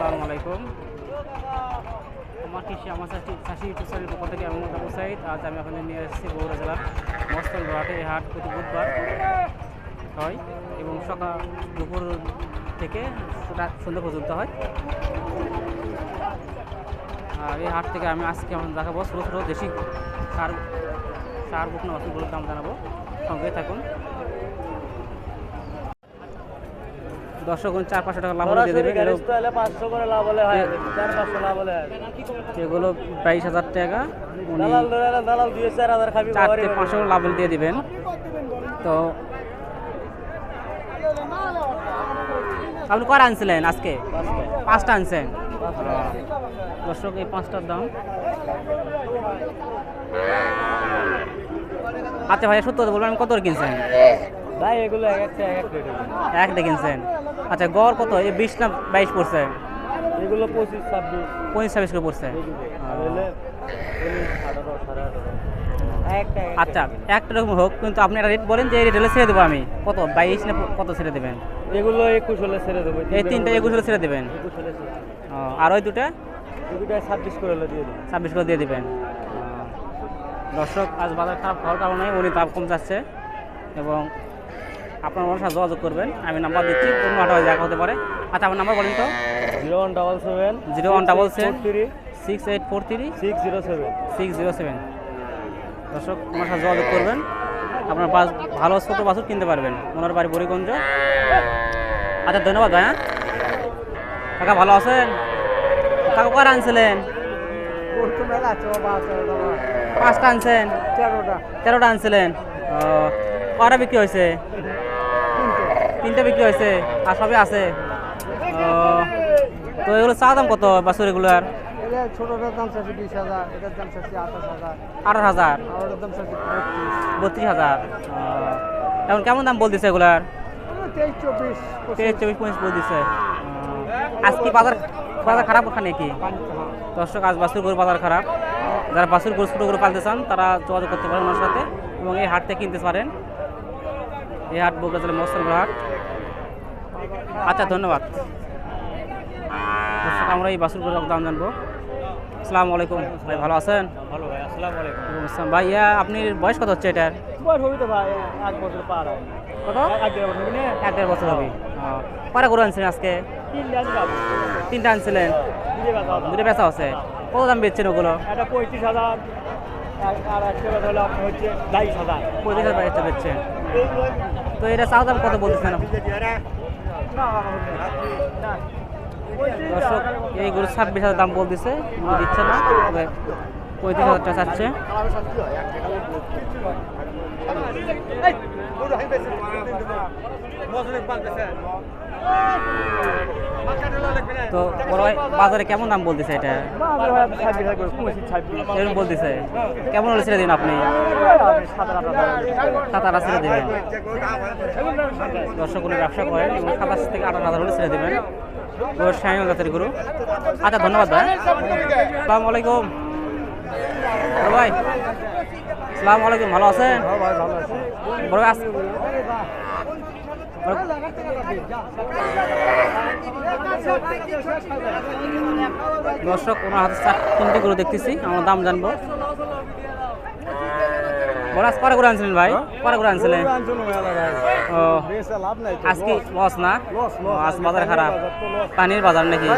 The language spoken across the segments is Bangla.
আসসালামু আলাইকুম। আমার কৃষি, আমার চাষি ইউটিউব চ্যানেলের পক্ষ থেকে আমি সাইদ। আজ আমি আপনাদের নিয়ে এসেছি বগুড়া জেলার মস্তন ঘাটে এই হাট প্রতি বুধবার হয় এবং সকাল দুপুর থেকে রাত সন্ধ্যা পর্যন্ত হয়। আর এই হাট থেকে আমি আজকে আমার দেখাবো ছোটো ছোটো দেশি সার সার বুকনা বাসনগুলোর দাম জানাব। সঙ্গে থাকুন। দর্শক চার পাঁচশো টাকা লাভ দিয়ে দেবে এগুলো- বাইশ হাজার টাকা। উনি চারটে পাঁচশো লাভ দিয়ে দিবেন। তো আপনি কটা আনছিলেন আজকে? পাঁচটা আনছেন। দর্শক এই পাঁচটার দাম। আচ্ছা ভাই সত্য বলবেন কত কিনছেন? ভাই এগুলো এক একটা এক কিনছেন। আচ্ছা গড় কত? এই বিশ না বাইশ পড়ছে? এগুলো পঁচিশ ছাব্বিশ। পঁচিশ ছাব্বিশ করে পড়ছে। হলে এক আচ্ছা একটা রকম হোক কিন্তু আপনি একটা রেট বলেন যে এই রেটে ছেড়ে দেবো আমি। কত? বাইশ না কত ছেড়ে দেবেন? এগুলো একুশ হলে ছেড়ে দেবো এই তিনটা একুশ হলে ছেড়ে দেবেন? হলে আর ওই দুটা? দুটায় ছাব্বিশ করে হলে দিয়ে দেবো। ছাব্বিশ করে দিয়ে দিবেন। দর্শক আজ বাজার খারাপ হওয়ার কারণে উনি দাম কম যাচ্ছে এবং আপনার ওনার সাথে যোগাযোগ করবেন। আমি নাম্বার দিচ্ছি অন্য হাটা দেখা হতে পারে। আচ্ছা আমার নাম্বার বলেন তো। Zero one double seven zero one double seven three six eight four three six zero seven. Six zero seven. দর্শক আমার সাথে যোগাযোগ করবেন। আপনার বাস ভালো ছোটো বাসুর কিনতে পারবেন। ওনার বাড়ি বরিগঞ্জ আচ্ছা ধন্যবাদ ভাই হ্যাঁ। কাকা ভালো আছেন? কাকা কয় আনছিলেন? পাঁচটা আনছেন? তেরোটা। তেরোটা আনছিলেন। ও কটা বিক্রি হয়েছে? তিনটে বিক্রি হয়েছে আর সবই আছে। তো এগুলো চা দাম কত বাসুর এগুলোর? ছোটটার দাম বিশ হাজার এটার দাম চাচ্ছি আঠাশ হাজার। আঠারো হাজার? আর ওটার দাম চাচ্ছি বত্রিশ বত্রিশ হাজার এখন কেমন দাম বলতেছে এগুলার? তেইশ চব্বিশ তেইশ চব্বিশ পঁচিশ বলতেছে। আজকে বাজার বাজার খারাপ ওখানে কি? দর্শক আজ বাসুর গরু বাজার খারাপ। যারা বাসুর গরু ছোটো গরু পালতে চান তারা যোগাযোগ করতে পারেন ওনার সাথে এবং এই হাট থেকে কিনতে পারেন। এই হাট বগুড়া জেলার মস্তনগর হাট। আচ্ছা ধন্যবাদ। আমরা এই বাসুর গরুর দাম জানব। আসসালামু আলাইকুম। ভাই ভালো আছেন? ভালো ভাই আসসালামু আলাইকুম। ভাই ইয়া আপনার বয়স কত হচ্ছে এটার? বয়স হবে তো ভাই এক বছর পার হয় কত? এক দেড় বছর কিনে এক দেড় বছর হবে। কটা গরু আনছিলেন আজকে? তিনটা আনছিলেন? দুটো বেচা আছে কত দাম বেচছেন ওগুলো? এটা পঁয়ত্রিশ হাজার। আর- একটা হচ্ছে বাইশ হাজার। পঁচিশ হাজার বেচছেন। তো এটা চাও দাম কত বলতেছেন না? দর্শক, এই গরু ছাব্বিশ হাজার দাম বলতেছে দিচ্ছে না, তবে পঁয়ত্রিশ হাজার টাকা চাচ্ছে। তো বড় ভাই, বাজারে কেমন দাম বলতেছে এটা? এরকম বলতেছে। কেমন হলে ছেড়ে দিন আপনি? সাত ছেড়ে দেবেন। দর্শক ব্যবসা করেন এবং সাতাশ থেকে আঠাশ হাজার হলে ছেড়ে দেবেন। ওর সাইন জাতের গরু। আচ্ছা ধন্যবাদ ভাই। সালাম আলাইকুম। ভাই সালাম আলাইকুম। ভালো আছেন? বড় ভাই দর্শক, ওনার হাতে তিনটে গরু দেখতেছি, আমরা দাম জানব। আজ কটা করে আনছিলেন ভাই? কটা করে আনছিলেন? ও, আজকে লস না। আজ বাজার খারাপ। পানির বাজার নাকি?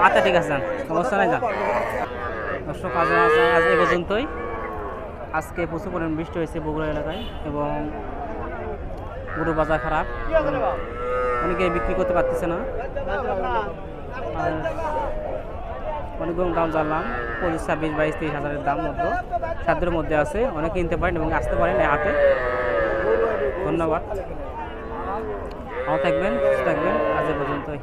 আচ্ছা ঠিক আছে, সমস্যা নাই, যান। দর্শক আজ- আজ এ পর্যন্তই। আজকে প্রচুর পরিমাণ বৃষ্টি হয়েছে বগুড়া এলাকায় এবং গরু বাজার খারাপ। অনেকে বিক্রি করতে পারতেছে না। অনেক রকম দাম জানলাম। পঁচিশ, ছাব্বিশ, বাইশ তেইশ হাজারের দাম মধ্যে সাধ্যের মধ্যে আছে। অনেকে কিনতে পারেন এবং আসতে পারেন হাতে ধন্যবাদ। ভালো থাকবেন থাকবেন। আজ পর্যন্তই।